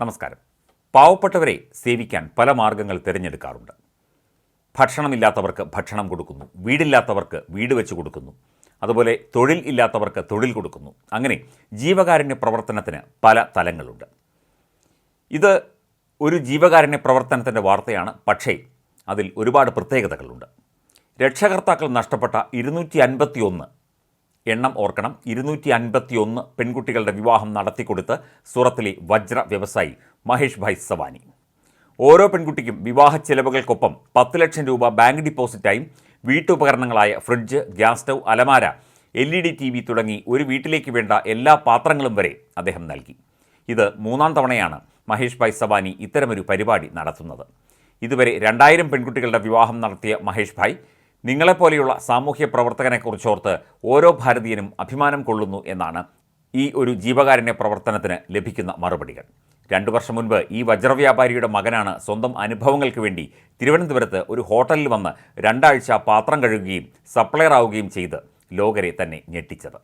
നമസ്കാരം. പാവപ്പെട്ടവരെ സേവിക്കാൻ പല മാർഗങ്ങൾ തിരഞ്ഞെടുക്കാറുണ്ട്. ഭക്ഷണമില്ലാത്തവർക്ക് ഭക്ഷണം കൊടുക്കുന്നു വീടില്ലാത്തവർക്ക് വീട് വെച്ച് കൊടുക്കുന്നു അതുപോലെ തൊഴിൽ ഇല്ലാത്തവർക്ക് തൊഴിൽ കൊടുക്കുന്നു. അങ്ങനെ ജീവകാരുണ്യ പ്രവർത്തനത്തിന് പല തലങ്ങളുണ്ട്. ഇത് ഒരു ജീവകാരുണ്യ പ്രവർത്തനത്തിന്റെ വാർത്തയാണ് പക്ഷേ അതിൽ ഒരുപാട് പ്രത്യേകതകളുണ്ട്. രക്ഷകർത്താക്കൾ നഷ്ടപ്പെട്ട ഇരുന്നൂറ്റി അൻപത്തി ഒന്ന് എണ്ണം ഓർക്കണം. ഇരുന്നൂറ്റി അൻപത്തി ഒന്ന് പെൺകുട്ടികളുടെ വിവാഹം നടത്തിക്കൊടുത്ത് സൂറത്തിലെ വജ്ര വ്യവസായി മഹേഷ് ഭായ് സവാനി. ഓരോ പെൺകുട്ടിക്കും വിവാഹ ചെലവുകൾക്കൊപ്പം പത്ത് ലക്ഷം രൂപ ബാങ്ക് ഡിപ്പോസിറ്റായും വീട്ടുപകരണങ്ങളായ ഫ്രിഡ്ജ് ഗ്യാസ് സ്റ്റൗ അലമാര L E D T V തുടങ്ങി ഒരു വീട്ടിലേക്ക് വേണ്ട എല്ലാ പാത്രങ്ങളും വരെ അദ്ദേഹം നൽകി. ഇത് മൂന്നാം തവണയാണ് മഹേഷ് ഭായ് സവാനി ഇത്തരമൊരു പരിപാടി നടത്തുന്നത്. ഇതുവരെ രണ്ടായിരം പെൺകുട്ടികളുടെ വിവാഹം നടത്തിയ മഹേഷ് ഭായ് നിങ്ങളെപ്പോലെയുള്ള സാമൂഹ്യ പ്രവർത്തകനെക്കുറിച്ചോർത്ത് ഓരോ ഭാരതീയനും അഭിമാനം കൊള്ളുന്നു എന്നാണ് ഈ ഒരു ജീവകാരുണ്യ പ്രവർത്തനത്തിന് ലഭിക്കുന്ന മറുപടികൾ. രണ്ടു വർഷം മുൻപ് ഈ വജ്രവ്യാപാരിയുടെ മകനാണ് സ്വന്തം അനുഭവങ്ങൾക്ക് വേണ്ടി തിരുവനന്തപുരത്ത് ഒരു ഹോട്ടലിൽ വന്ന് രണ്ടാഴ്ച പാത്രം കഴുകുകയും സപ്ലയർ ആവുകയും ചെയ്ത് ലോകരെ തന്നെ ഞെട്ടിച്ചത്.